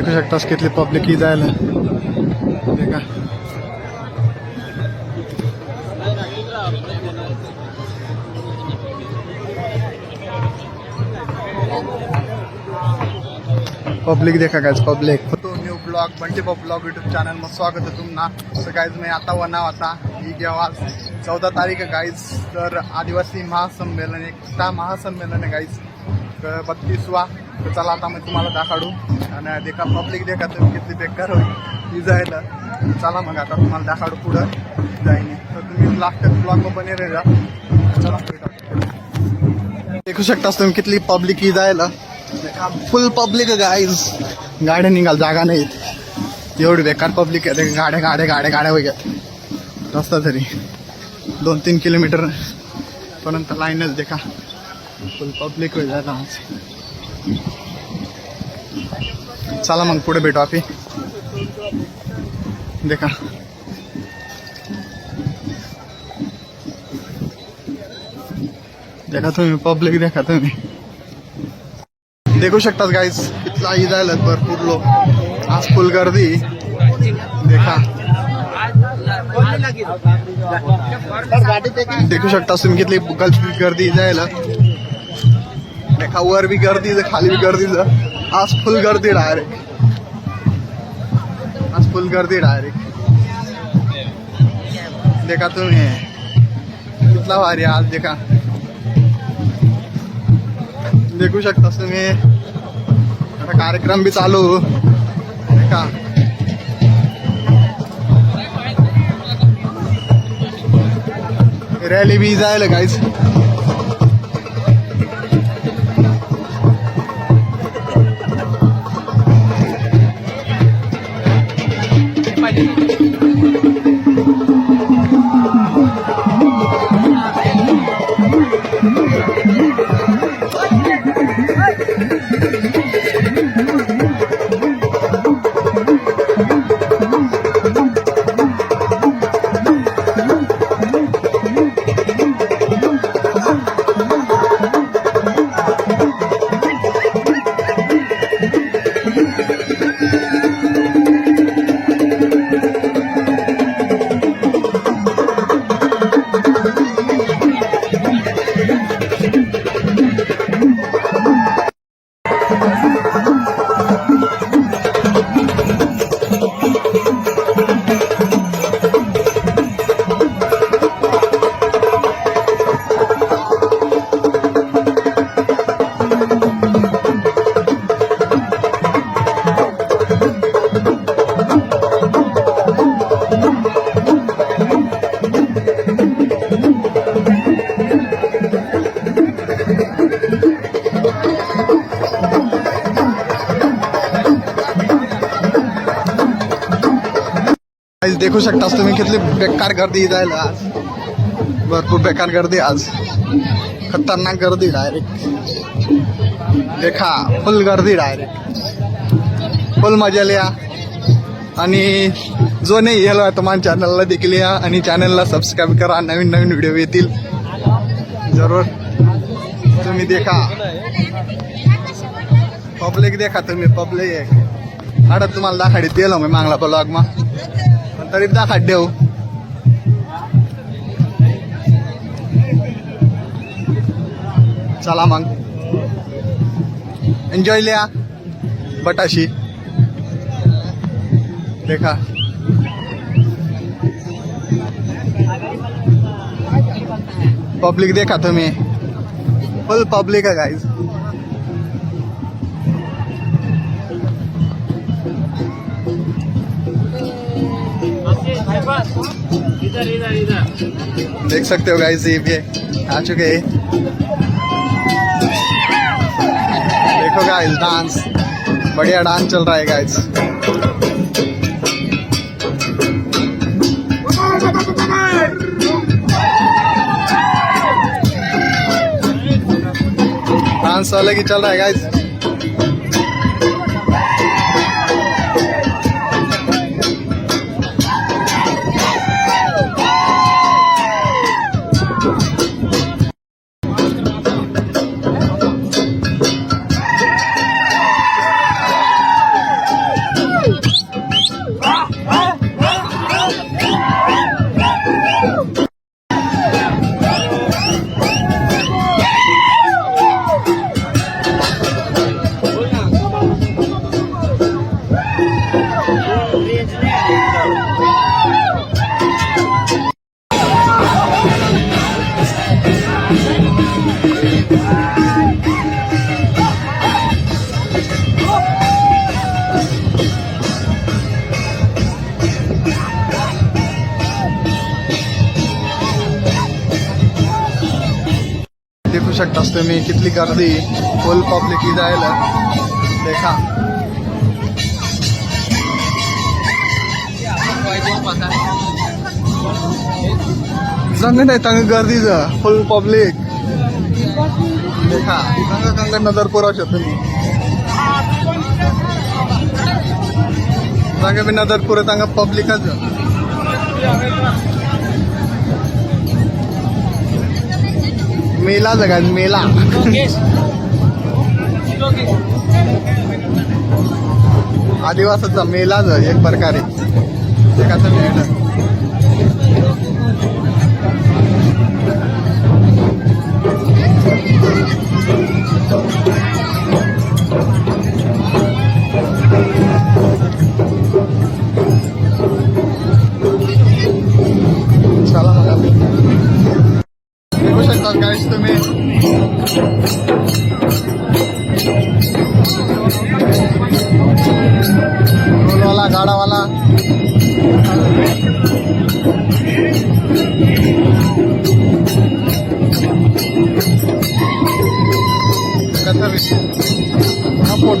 देखू शकतास कितली पब्लिक ही जायला देखा. पब्लिक देखा गायज पब्लिक तो new blog Bunty blog YouTube channel मग स्वागत आहे तुम्हाला तर गाईज मी आता वनाव आता. ही जेव्हा चौदा तारीख गाईज तर आदिवासी महासंमेलन एकता महासंमेलन आहे गाईज बत्तीसवा. तर चला आता मी तुम्हाला दाखाडू. आणि देखा पब्लिक देखा तुम्ही किती बेकार होईल ती जायला चला मग आता तुम्हाला दाखाडू पुढं. जाईन. तर तुम्ही लास्ट ब्लॉग बने राहा चला देखू शकतास तुम्ही कितली पब्लिक ही जायला फुल पब्लिक गाईज गाड्या निघाल जागा नाहीत एवढी बेकार पब्लिक आहे. ते गाड्या गाड्या गाड्या गाड्या वगैरे रस्ता तरी. दोन तीन किलोमीटर पर्यंत लाईनच देखा. फुल पब्लिक होईल जायला आज चला मग पुढे भेटू आपी देखा. देखा तुम्ही पब्लिक देखा तुम्ही. देखू शकतात गाईज इथला ईद आलं भरपूर लोक. आज फुल गर्दी. देखा. देखू शकता तुम्ही कितली गर्दी जायला देखा बी गर्दी खाली बी गर्दी आज फुल गर्दी डायरेक्ट। आज फुल गर्दी डायरेक्ट। देखा तुम्ही कितला भारी आज देखा। देखू शकता तुम्ही आता कार्यक्रम बी चालू। देखा। रॅली बी जायला काहीच देखू शकतास तुम्ही. कितली बेकार गर्दी जायला आज. भरपूर बेकार गर्दी आज. खतरनाक गर्दी डायरेक्ट देखा फुल गर्दी डायरेक्ट फुल मजा लिया. आणि जो नाही गेलो आहे तुम्हाला चॅनलला देखील या आणि चॅनलला सबस्क्राईब करा. नवीन नवीन व्हिडिओ येतील. जरूर. तुम्ही देखा. पब्लिक देखा तुम्ही पब्लिक आता तुम्हाला दाखाडी दिलं मी मागला ब्लॉग मा. पण तरी दाखाड चला मग. एन्जॉय लिया बटाशी. देखा. पब्लिक देखा तुम्ही. फुल पब्लिक आहे गाईज देख सकते हो गाइस ये भी आ चुके देखो गाइस डांस बढ़िया डांस चल रहा है गाइस डांस अलग ही चल रहा है गाइस शकतास तुम्ही कितली गर्दी फुल पब्लिक ही जायला देखा. सांग आहे तंग जा फुल पब्लिक देखा. तंग तंग नजर पुराव शकतो तुम्ही. तंग मी नजर पुरे तंग पब्लिकच मेला जगात मेला. आदिवासाचा मेलाच एक प्रकारे. कसं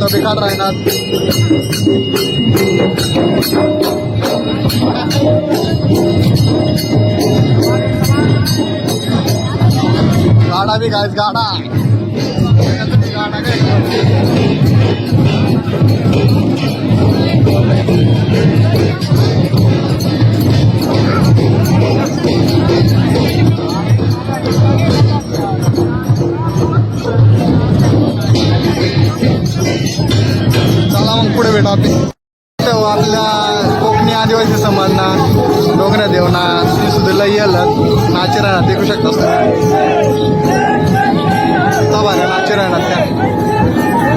बी- बेकार राहणार. गाडा बी गायस गाडा. गाडा काय चला आपल्या कोकणी आदिवासी समाजना डोंगऱ्या देवना ती सुद्धा लई येलं नाचे राहणार देखू शकतोस सभा नाचे राहणार त्या.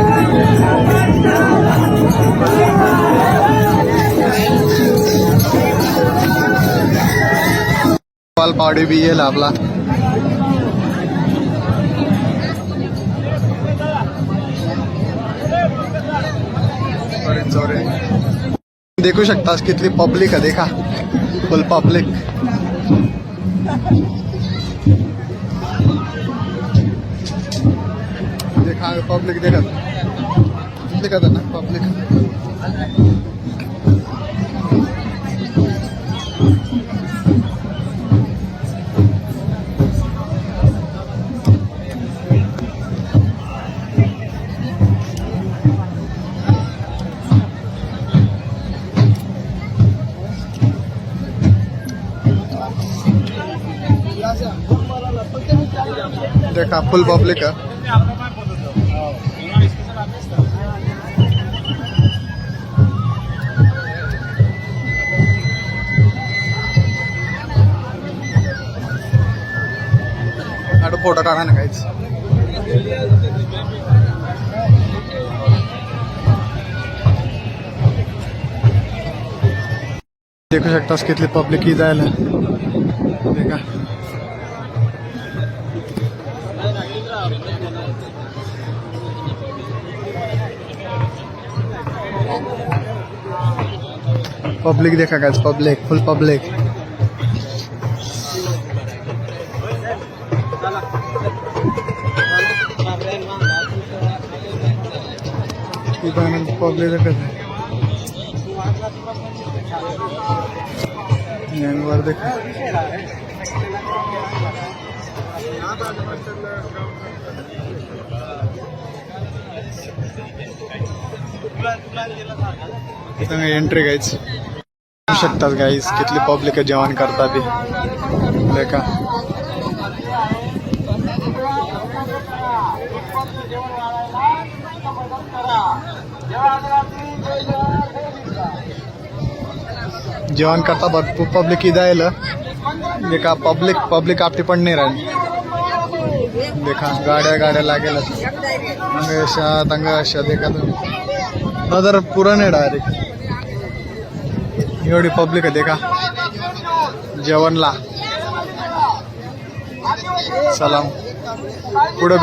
पाल पावडी बी येईल आपला. देखू शकतास कितली पब्लिक है, देखा? फुल पब्लिक देखा पब्लिक देखा। देखत देखत ना पब्लिक देखा फुल पब्लिक है आता फोटो काढा ना काहीच देखू शकतास कितली पब्लिक ही जायला पब्लिक देखा guys public full public public देखत आहे आणि वर देखा। इथं एंट्री गाईच शकतात गाईस कितली पब्लिक जेवण करता बी देखा जेवण करता भरपूर पब्लिक इथं यायला देखा पब्लिक पब्लिक आपली पण नाही राहिली. देखा गाड्या गाड्या लागेल अशा तंग अशा देखा तुम्ही नजर पुराने डायरेक्ट एवढी पब्लिक आहे देखा जेवणला. सलाम पुढे भेट.